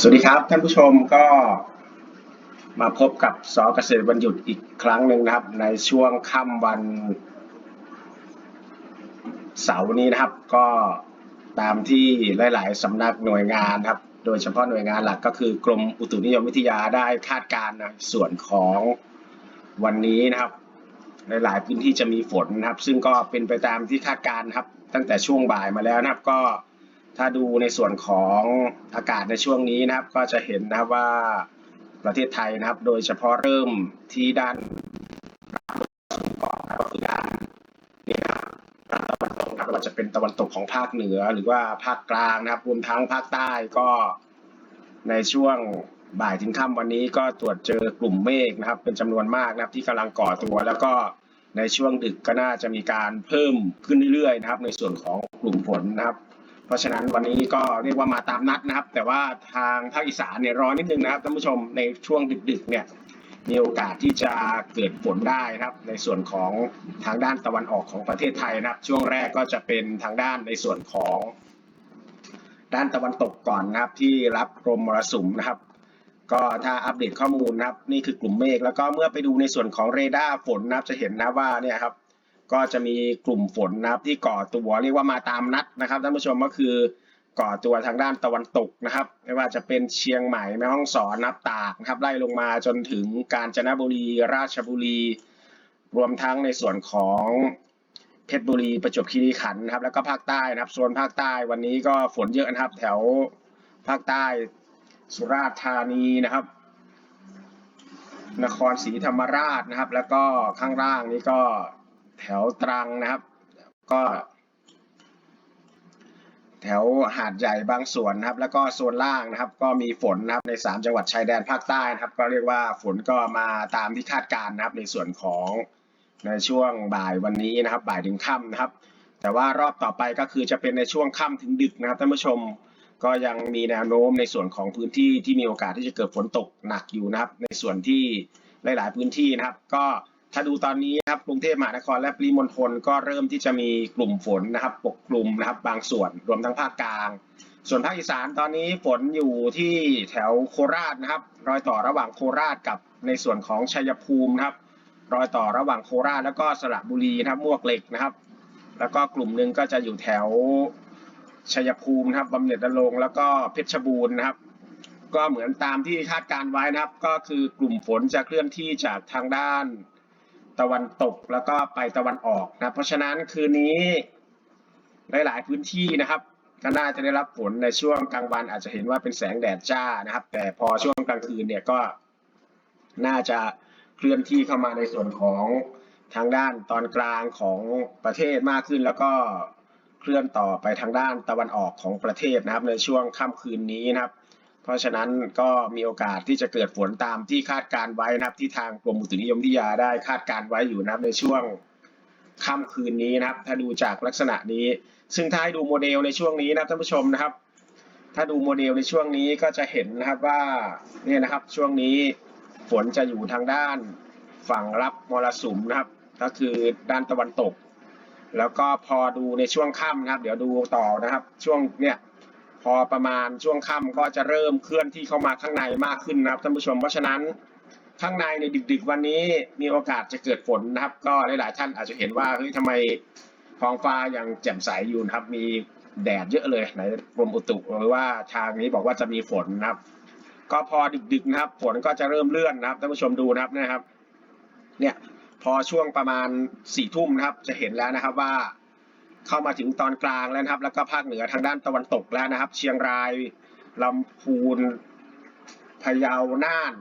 สวัสดีครับท่านผู้ชมก็มาพบกับสอเกษตรวันหยุดอีกครั้งหนึ่งนะครับ ในช่วงค่ำวัน เสาร์นี้นะครับ ก็ตามที่หลาย ๆสำนักหน่วยงานครับ โดยเฉพาะหน่วยงานหลักก็คือกรมอุตุนิยมวิทยาได้คาดการณ์นะส่วนของวันนี้นะครับ หลาย ๆ พื้นที่จะมีฝนนะครับ ซึ่งก็เป็นไปตามที่คาดการณ์ครับ ตั้งแต่ช่วงบ่ายมาแล้วนะครับก็ ถ้าดูในส่วนของอากาศในช่วงนี้นะครับ ก็จะเห็นนะครับว่าประเทศไทยนะครับ โดยเฉพาะเริ่มที่ด้านก่อนนะครับก็คือด้านนี่นะครับตะวันตกนะครับว่าจะเป็นตะวันตกของภาคเหนือหรือว่าภาคกลางนะครับรวมทั้งภาคใต้ก็ในช่วงบ่ายถึงค่ำวันนี้ก็ตรวจเจอกลุ่มเมฆนะครับ เป็นจำนวนมากนะครับที่กำลังก่อตัว แล้วก็ในช่วงดึกก็น่าจะมีการเพิ่มขึ้นเรื่อยๆนะครับ ในส่วนของกลุ่มฝนนะครับ เพราะฉะนั้นวันนี้ก็เรียกว่ามาตามนัดนะครับ แต่ว่าทางภาคอีสานเนี่ยรอนิดนึงนะครับท่านผู้ชมในช่วงดึกๆเนี่ยมีโอกาสที่จะเกิดฝนได้นะครับ ในส่วนของทางด้านตะวันออกของประเทศไทยนะครับ ช่วงแรกก็จะเป็นทางด้านในส่วนของด้านตะวันตกก่อนนะครับที่รับลมมรสุมนะครับ ก็ถ้าอัปเดตข้อมูลนะครับ นี่คือกลุ่มเมฆแล้วก็เมื่อไปดูในส่วนของเรดาร์ฝนนะครับจะเห็นนะว่าเนี่ยครับ ก็จะมีกลุ่มฝนนะครับที่ก่อตัวเรียกว่ามาตามนัดนะครับท่านผู้ชมก็คือก่อตัวทางด้านตะวันตกนะครับ ไม่ว่าจะเป็นเชียงใหม่แม่ฮ่องสอนนับตากนะครับไล่ลงมาจนถึงกาญจนบุรีราชบุรี รวมทั้งในส่วนของเพชรบุรีประจวบคีรีขันธ์นะครับแล้วก็ภาคใต้นะครับโซนภาคใต้วันนี้ก็ฝนเยอะนะครับ แถวภาคใต้สุราษฎร์ธานีนะครับ นครศรีธรรมราชนะครับ แล้วก็ข้างล่างนี้ก็ แถวตรังนะครับ ก็ แถวหาดใหญ่บางส่วนนะครับ แล้วก็โซนล่างนะครับ ก็มีฝนนะครับใน 3 จังหวัดชายแดนภาคใต้นะครับ ก็เรียกว่าฝนก็มาตามที่คาดการณ์นะครับ ในส่วนของในช่วงบ่ายวันนี้นะครับ บ่ายถึงค่ำนะครับ แต่ว่ารอบต่อไปก็คือจะเป็นในช่วงค่ำถึงดึกนะครับท่านผู้ชมก็ยังมีแนวโน้มในส่วนของพื้นที่ที่มีโอกาสที่จะเกิดฝนตกหนักอยู่นะครับ ในส่วนที่หลาย ๆ พื้นที่นะครับ ก็ ถ้าดูตอนนี้นะครับกรุงเทพมหานครและปริมณฑลก็เริ่มที่จะมีกลุ่มฝนนะครับ ปกคลุมนะครับ บางส่วนรวมทั้งภาคกลาง ส่วนภาคอีสานตอนนี้ฝนอยู่ที่แถวโคราชนะครับ รอยต่อระหว่างโคราชกับในส่วนของชัยภูมินะครับ รอยต่อระหว่างโคราชแล้วก็สระบุรีนะครับมวกเหล็กนะครับ แล้วก็กลุ่มหนึ่งก็จะอยู่แถวชัยภูมินะครับบำเหน็จนรงแล้วก็เพชรบูรณ์นะครับ ก็เหมือนตามที่คาดการไว้นะครับ ก็คือกลุ่มฝนจะเคลื่อนที่จากทางด้าน ตะวันตกแล้วก็ไปตะวันออกนะเพราะฉะนั้นคืนนี้หลาย ๆ พื้นที่นะครับก็น่าจะได้รับฝนในช่วงกลางวันอาจจะเห็นว่าเป็นแสงแดดจ้านะครับ แต่พอช่วงกลางคืนเนี่ยก็น่าจะเคลื่อนที่เข้ามาในส่วนของทางด้านตอนกลางของประเทศมากขึ้น แล้วก็เคลื่อนต่อไปทางด้านตะวันออกของประเทศนะครับ ในช่วงค่ำคืนนี้นะครับ เพราะฉะนั้นก็มีโอกาสที่จะเกิดฝนตามที่คาดการไว้นะครับ ที่ทางกรมอุตุนิยมวิทยาได้คาดการไว้อยู่นะครับในช่วงค่ำคืนนี้นะครับ ถ้าดูจากลักษณะนี้ ซึ่งถ้าให้ดูโมเดลในช่วงนี้นะครับท่านผู้ชมนะครับ ถ้าดูโมเดลในช่วงนี้ก็จะเห็นนะครับว่าเนี่ยนะครับช่วงนี้ฝนจะอยู่ทางด้านฝั่งรับมรสุมนะครับ ก็คือด้านตะวันตก แล้วก็พอดูในช่วงค่ำนะครับ เดี๋ยวดูต่อนะครับ ช่วงเนี่ย พอประมาณช่วงค่ำก็จะเริ่มเคลื่อนที่เข้ามาข้างในมากขึ้นนะครับท่านผู้ชม เพราะฉะนั้นข้างในในดึก ๆ วันนี้มีโอกาสจะเกิดฝนนะครับ ก็หลายๆท่านอาจจะเห็นว่าเฮ้ยทำไมท้องฟ้ายังแจ่มใสอยู่นะครับ มีแดดเยอะเลยในกรมอุตุหรือว่าทางนี้บอกว่าจะมีฝนนะครับ ก็พอดึกๆนะครับ ฝนก็จะเริ่มเลื่อนนะครับท่านผู้ชมดูนะครับนะครับ เนี่ยพอช่วงประมาณสี่ทุ่มนะครับ จะเห็นแล้วนะครับว่า เข้ามาถึงตอนกลางแล้วนะครับ แล้วก็ภาคเหนือทางด้านตะวันตกแล้วนะครับ เชียงรายลำพูนพะเยาน่าน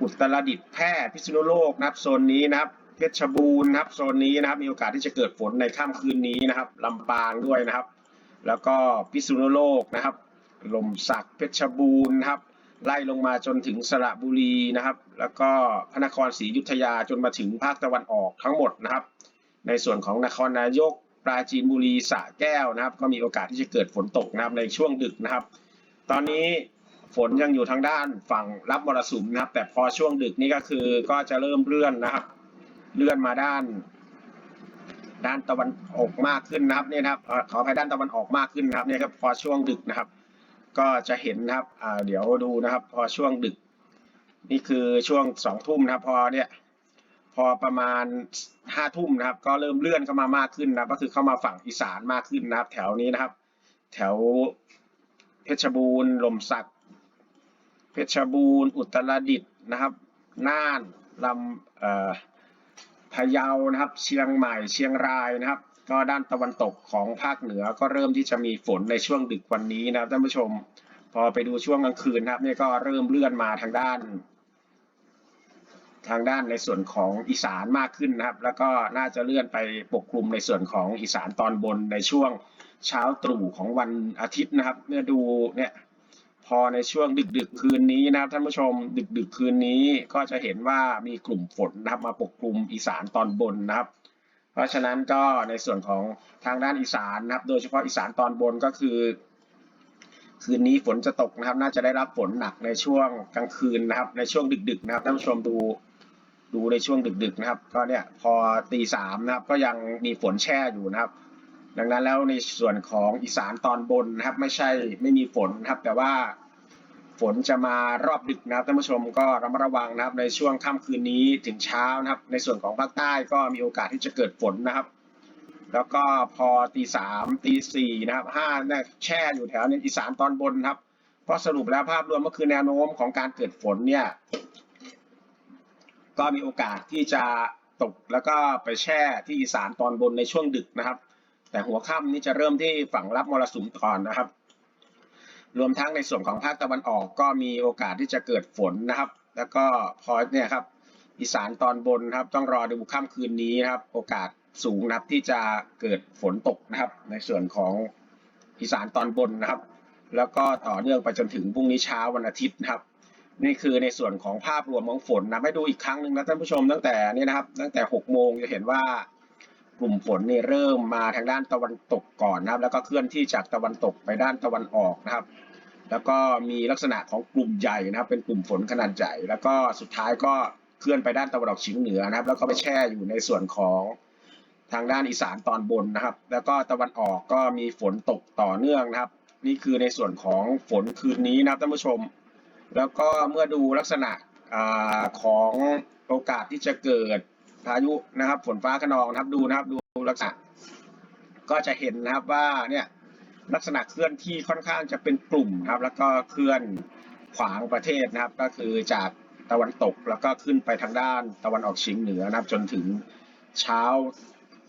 อุตรดิตถ์แพร่พิษณุโลกนะครับโซนนี้นะครับเพชรบูรณ์นะครับโซนนี้นะครับมีโอกาสที่จะเกิดฝนในค่ำคืนนี้นะครับลำปางด้วยนะครับ แล้วก็พิษณุโลกนะครับลมสักเพชรบูรณ์นะครับไล่ลงมาจนถึงสระบุรีนะครับ แล้วก็พระนครศรีอยุธยาจนมาถึงภาคตะวันออกทั้งหมดนะครับ ในส่วนของนครนายก ปราจีนบุรีสระแก้วนะครับ ก็มีโอกาสที่จะเกิดฝนตกนะครับในช่วงดึกนะครับ ตอนนี้ฝนยังอยู่ทางด้านฝั่งรับมรสุมนะครับ แต่พอช่วงดึกนี่ก็คือก็จะเริ่มเลื่อนนะครับ เลื่อนมาด้าน ด้านตะวันออกมากขึ้นนะครับเนี่ยนะครับขออภัยด้านตะวันออกมากขึ้นนะครับเนี่ยครับพอช่วงดึกนะครับ ก็จะเห็นนะครับเดี๋ยวดูนะครับ พอช่วงดึก นี่คือช่วงสองทุ่มนะครับ พอเนี่ย อประมาณห้าทุ่มนะครับ ก็เริ่มเลื่อนเข้ามามากขึ้นนะก็คือเข้ามาฝั่งอีสานมากขึ้นนะครับ แถวนี้นะครับ แถวเพชรบูรณ์ลมสักเพชรบูรณ์อุตรดิตถ์นะครับ น่านลำพะเยานะครับ เชียงใหม่เชียงรายนะครับ ก็ด้านตะวันตกของภาคเหนือก็เริ่มที่จะมีฝนในช่วงดึกวันนี้นะครับท่านผู้ชม พอไปดูช่วงกลางคืนนะครับเนี่ยก็เริ่มเลื่อนมาทางด้าน ทางด้านในส่วนของอีสานมากขึ้นนะครับ แล้วก็น่าจะเลื่อนไปปกคลุมในส่วนของอีสานตอนบนในช่วงเช้าตรู่ของวันอาทิตย์นะครับเมื่อดูเนี่ยพอในช่วงดึกดึกคืนนี้นะครับท่านผู้ชมดึกดึกคืนนี้ก็จะเห็นว่ามีกลุ่มฝนนะครับมาปกคลุมอีสานตอนบนนะครับ เพราะฉะนั้นก็ในส่วนของทางด้านอีสานนะครับ โดยเฉพาะอีสานตอนบนก็คือ คืนนี้ฝนจะตกนะครับ น่าจะได้รับฝนหนักในช่วงกลางคืนนะครับ ในช่วงดึกๆนะครับท่านผู้ชมดู ดูในช่วงดึกๆนะครับ ก็เนี่ยพอตีสามนะครับ ก็ยังมีฝนแช่อยู่นะครับ ดังนั้นแล้วในส่วนของอีสานตอนบนนะครับ ไม่ใช่ไม่มีฝนนะครับ แต่ว่าฝนจะมารอบดึกนะครับท่านผู้ชมก็ระมัดระวังนะครับ ในช่วงค่ำคืนนี้ถึงเช้านะครับ ในส่วนของภาคใต้ก็มีโอกาสที่จะเกิดฝนนะครับ แล้วก็พอตีสามตีสี่นะครับห้าเนี่ยแช่อยู่แถวในอีสานตอนบนครับเพราะสรุปแล้วภาพรวมก็คือแนวโน้มของการเกิดฝนเนี่ย ก็มีโอกาสที่จะตกแล้วก็ไปแช่ที่อีสานตอนบนในช่วงดึกนะครับ แต่หัวค่ำนี่จะเริ่มที่ฝั่งรับมรสุมก่อนนะครับ รวมทั้งในส่วนของภาคตะวันออกก็มีโอกาสที่จะเกิดฝนนะครับ แล้วก็พอเนี่ยครับอีสานตอนบนครับต้องรอดูค่ำคืนนี้นะครับ โอกาสสูงนะครับที่จะเกิดฝนตกนะครับ ในส่วนของอีสานตอนบนนะครับ แล้วก็ต่อเนื่องไปจนถึงพรุ่งนี้เช้าวันอาทิตย์นะครับ นี่คือในส่วนของภาพรวมของฝนนะให้ดูอีกครั้งหนึ่งนะท่านผู้ชมตั้งแต่นี่นะครับ ตั้งแต่ 6 โมงจะเห็นว่ากลุ่มฝนนี่เริ่มมาทางด้านตะวันตกก่อนนะครับ แล้วก็เคลื่อนที่จากตะวันตกไปด้านตะวันออกนะครับ แล้วก็มีลักษณะของกลุ่มใหญ่นะครับ เป็นกลุ่มฝนขนาดใหญ่ แล้วก็สุดท้ายก็เคลื่อนไปด้านตะวันออกเฉียงเหนือนะครับ แล้วก็ไปแช่อยู่ในส่วนของทางด้านอีสานตอนบนนะครับ แล้วก็ตะวันออกก็มีฝนตกต่อเนื่องนะครับ นี่คือในส่วนของฝนคืนนี้นะครับท่านผู้ชม แล้วก็เมื่อดูลักษณะอของโอกาสที่จะเกิดพายุนะครับฝนฟ้าขนองนะครับดูนะครับดูลักษณะ ก็จะเห็นนะครับว่าเนี่ยลักษณะเคลื่อนที่ค่อนข้างจะเป็นกลุ่มนะครับ แล้วก็เคลื่อนขวางประเทศนะครับ ก็คือจากตะวันตกแล้วก็ขึ้นไปทางด้านตะวันออกเฉียงเหนือนะครับ จนถึงเช้า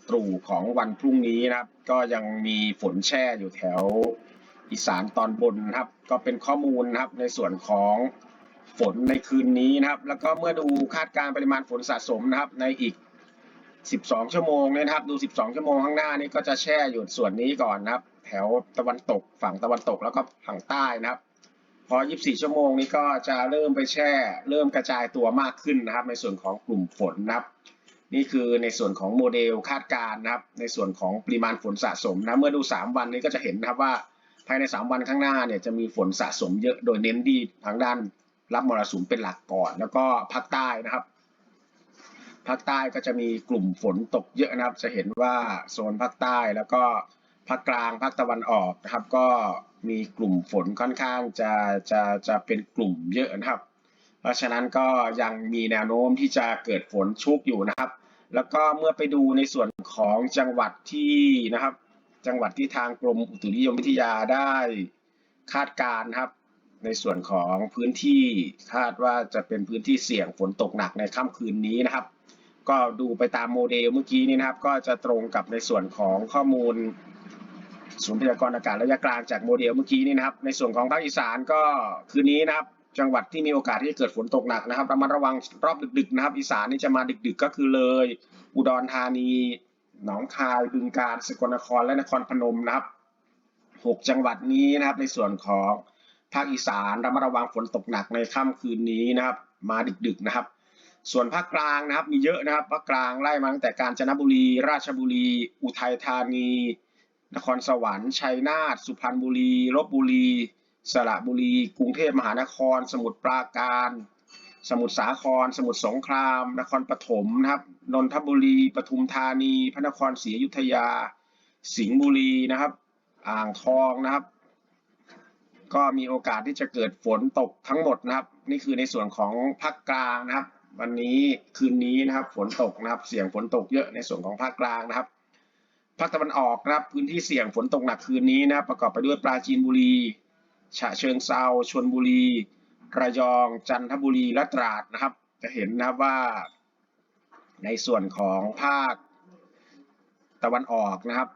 ตรู่ของวันพรุ่งนี้นะครับ ก็ยังมีฝนแช่อยู่แถว อีสานตอนบนนะครับ ก็เป็นข้อมูลนะครับในส่วนของฝนในคืนนี้นะครับ แล้วก็เมื่อดูคาดการณ์ปริมาณฝนสะสมนะครับ ในอีก 12 ชั่วโมงเนี่ยนะครับ ดู 12 ชั่วโมงข้างหน้านี่ก็จะแช่อยู่ส่วนนี้ก่อนนะครับ แถวตะวันตกฝั่งตะวันตกแล้วก็ฝั่งใต้นะครับ พอ 24 ชั่วโมงนี้ก็จะเริ่มไปแช่ เริ่มกระจายตัวมากขึ้นนะครับ ในส่วนของกลุ่มฝนนะครับ นี่คือในส่วนของโมเดลคาดการณ์นะครับ ในส่วนของปริมาณฝนสะสมนะ เมื่อดู 3 วันนี้ก็จะเห็นนะครับว่า ภายใน 3 วันข้างหน้าเนี่ยจะมีฝนสะสมเยอะโดยเน้นที่ทางด้านรับมรสุมเป็นหลักก่อน แล้วก็ภาคใต้นะครับภาคใต้ก็จะมีกลุ่มฝนตกเยอะนะครับ จะเห็นว่าโซนภาคใต้แล้วก็ภาคกลางภาคตะวันออกนะครับ ก็มีกลุ่มฝนค่อนข้างจะจะจะเป็นกลุ่มเยอะนะครับ เพราะฉะนั้นก็ยังมีแนวโน้มที่จะเกิดฝนชุกอยู่นะครับ แล้วก็เมื่อไปดูในส่วนของจังหวัดที่นะครับ จังหวัดที่ทางกรมอุตุนิยมวิทยาได้คาดการณ์ครับในส่วนของพื้นที่คาดว่าจะเป็นพื้นที่เสี่ยงฝนตกหนักในค่ำคืนนี้นะครับ ก็ดูไปตามโมเดลเมื่อกี้นี้นะครับ ก็จะตรงกับในส่วนของข้อมูลศูนย์พยากรณ์อากาศระยะกลางจากโมเดลเมื่อกี้นี้นะครับ ในส่วนของภาคอีสานก็คืนนี้นะครับ จังหวัดที่มีโอกาสที่จะเกิดฝนตกหนักนะครับระมัดระวังรอบดึกๆนะครับ อีสานนี่จะมาดึกๆ ก็คือเลย อุดรธานี หนองคายบึงกาฬสกลนครและนครพนมนะครับหกจังหวัดนี้นะครับ ในส่วนของภาคอีสานระมัดระวังฝนตกหนักในค่ำคืนนี้นะครับ มาดึกๆนะครับ ส่วนภาคกลางนะครับมีเยอะนะครับภาคกลางไล่มาตั้งแต่กาญจนบุรี ราชบุรี อุทัยธานี นครสวรรค์ชัยนาทสุพรรณบุรีลบบุรี สระบุรี กรุงเทพมหานคร สมุทรปราการ สมุทรสาคร สมุทรสงคราม นครปฐมนะครับนนทบุรีปทุมธานี พระนครศรีอยุธยา สิงห์บุรีนะครับ อ่างทองนะครับ ก็มีโอกาสที่จะเกิดฝนตกทั้งหมดนะครับ นี่คือในส่วนของภาคกลางนะครับ วันนี้คืนนี้นะครับฝนตกนะครับ เสี่ยงฝนตกเยอะในส่วนของภาคกลางนะครับภาคตะวันออกนะครับพื้นที่เสี่ยงฝนตกหนักคืนนี้นะครับประกอบไปด้วยปราจีนบุรี ฉะเชิงเซาชลบุรี ระยองจันทบุรีและตราดนะครับ จะเห็นนะครับว่า ในส่วนของภาคตะวันออกนะครับ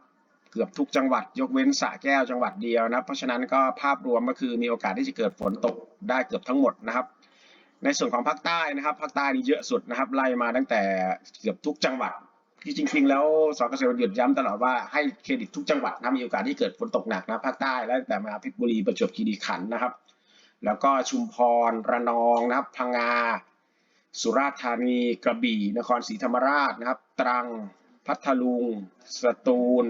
เกือบทุกจังหวัดยกเว้นสระแก้วจังหวัดเดียวนะ เพราะฉะนั้นก็ภาพรวมก็คือมีโอกาสที่จะเกิดฝนตกได้เกือบทั้งหมดนะครับ ในส่วนของภาคใต้นะครับภาคใต้นี่เยอะสุดนะครับ ไล่มาตั้งแต่เกือบทุกจังหวัดที่จริงๆ แล้วสกเกษตรวันหยุดย้ำตลอดว่าให้เครดิตทุกจังหวัดนะมีโอกาสที่เกิดฝนตกหนักนะภาคใต้แล้วแต่มาเพชรบุรีประจวบคีรีขันธ์นะครับ แล้วก็ชุมพร ระนองนะครับ พังงา สุราษฎร์ธานี กระบี่ นครศรีธรรมราชนะครับ ตรัง พัทลุง สตูล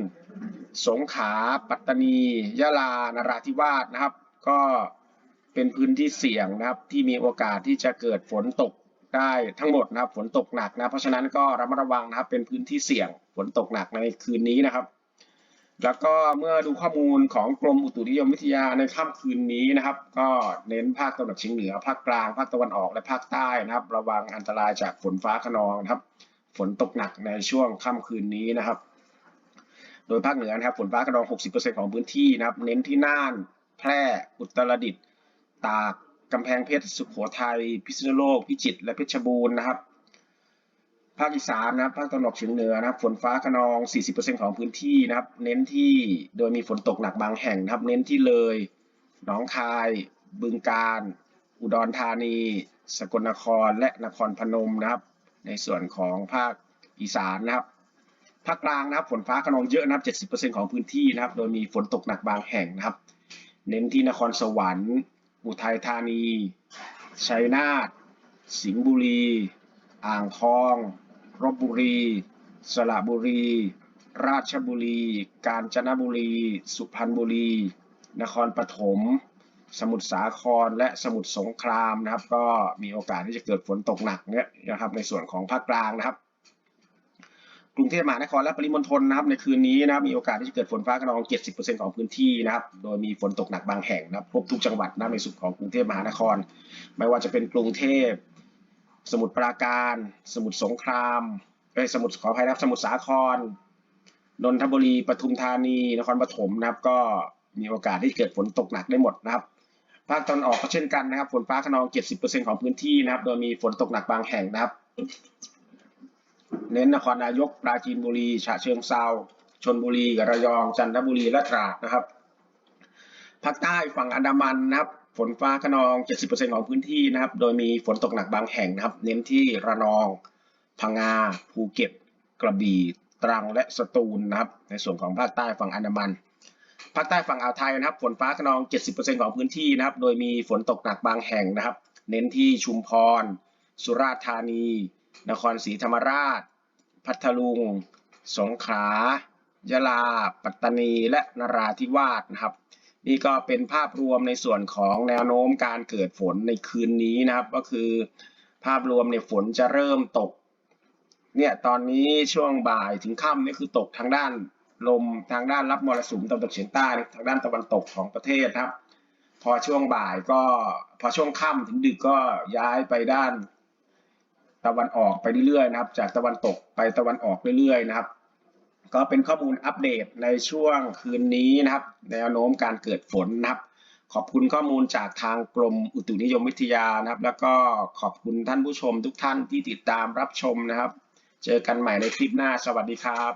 สงขลา ปัตตานี ยะลา นราธิวาสนะครับ ก็เป็นพื้นที่เสี่ยงนะครับ ที่มีโอกาสที่จะเกิดฝนตกได้ทั้งหมดนะครับ ฝนตกหนักนะ เพราะฉะนั้นก็ระมัดระวังนะครับ เป็นพื้นที่เสี่ยงฝนตกหนักในคืนนี้นะครับ แล้วก็เมื่อดูข้อมูลของกรมอุตุนิยมวิทยาในค่ำคืนนี้นะครับ ก็เน้นภาคตะวันออกเฉียงเหนือ ภาคกลาง ภาคตะวันออกและภาคใต้นะครับ ระวังอันตรายจากฝนฟ้าคะนองนะครับ ฝนตกหนักในช่วงค่ำคืนนี้นะครับ โดยภาคเหนือนะครับฝนฟ้าคะนอง 60%ของพื้นที่นะครับ เน้นที่น่าน แพร่ อุตรดิตถ์ ตาก กำแพงเพชร สุโขทัย พิษณุโลก พิจิตร และเพชรบูรณ์นะครับ ภาคอีสานนะครับภาคตะวันออกเฉียงเหนือนะครับ ฝนฟ้าคะนอง 40%ของพื้นที่นะครับ เน้นที่โดยมีฝนตกหนักบางแห่งนะครับ เน้นที่เลย หนองคาย บึงกาฬ อุดรธานี สกลนคร และนครพนมนะครับ ในส่วนของภาคอีสานนะครับ ภาคกลางนะครับ ฝนฟ้าคะนองเยอะนะครับ 70%ของพื้นที่นะครับ โดยมีฝนตกหนักบางแห่งนะครับ เน้นที่นครสวรรค์ อุทัยธานี ชัยนาท สิงห์บุรี อ่างทอง ลบบุรี สระบุรี ราชบุรี กาญจนบุรี สุพรรณบุรี นครปฐม สมุทรสาคร และสมุทรสงครามนะครับ ก็มีโอกาสที่จะเกิดฝนตกหนักเนี่ยนะครับ ในส่วนของภาคกลางนะครับ กรุงเทพมหานครและปริมณฑลนะครับ ในคืนนี้นะครับ มีโอกาสที่จะเกิดฝนฟ้าคะนอง 70%ของพื้นที่นะครับ โดยมีฝนตกหนักบางแห่งนะครับ ครบทุกจังหวัดนะในส่วนของกรุงเทพมหานคร ไม่ว่าจะเป็นกรุงเทพ สมุทรปราการ สมุทรสงครามเอ้ยสมุทรขออภัยนะครับสมุทรสาคร นนทบุรี ปทุมธานี นครปฐมนะครับ ก็มีโอกาสที่เกิดฝนตกหนักได้หมดนะครับ ภาคตะวันออกก็เช่นกันนะครับ ฝนฟ้าคะนอง 70%ของพื้นที่นะครับ โดยมีฝนตกหนักบางแห่งนะครับ เน้นนครนายก ปราจีนบุรี ฉะเชิงเซาชลบุรี ระยอง จันทบุรี และตราดนะครับ ภาคใต้ฝั่งอันดามันนะครับ ฝนฟ้าคะนอง 70%ของพื้นที่นะครับ โดยมีฝนตกหนักบางแห่งนะครับ เน้นที่ระนอง พังงา ภูเก็ต กระบี่ ตรัง และสตูลนะครับ ในส่วนของภาคใต้ฝั่งอันดามัน ภาคใต้ฝั่งอ่าวไทยนะครับ ฝนฟ้าคะนอง 70%ของพื้นที่นะครับ โดยมีฝนตกหนักบางแห่งนะครับ เน้นที่ชุมพร สุราษฎร์ธานี นครศรีธรรมราช พัทลุง สงขลา ยะลา ปัตตานี และนราธิวาสนะครับ นี่ก็เป็นภาพรวมในส่วนของแนวโน้มการเกิดฝนในคืนนี้นะครับ ก็คือภาพรวมเนี่ยฝนจะเริ่มตกเนี่ยตอนนี้ช่วงบ่ายถึงค่ำนี่คือตกทางด้านลมทางด้านรับมรสุมตะวันตกเฉียงใต้ทางด้านตะวันตกของประเทศครับ พอช่วงบ่ายก็พอช่วงค่ำถึงดึกก็ย้ายไปด้าน ตะวันออกไปเรื่อยๆนะครับ จากตะวันตกไปตะวันออกเรื่อยๆนะครับ ก็เป็นข้อมูลอัปเดตในช่วงคืนนี้นะครับ แนวโน้มการเกิดฝนนะครับ ขอบคุณข้อมูลจากทางกรมอุตุนิยมวิทยานะครับ แล้วก็ขอบคุณท่านผู้ชมทุกท่านที่ติดตามรับชมนะครับ เจอกันใหม่ในคลิปหน้าสวัสดีครับ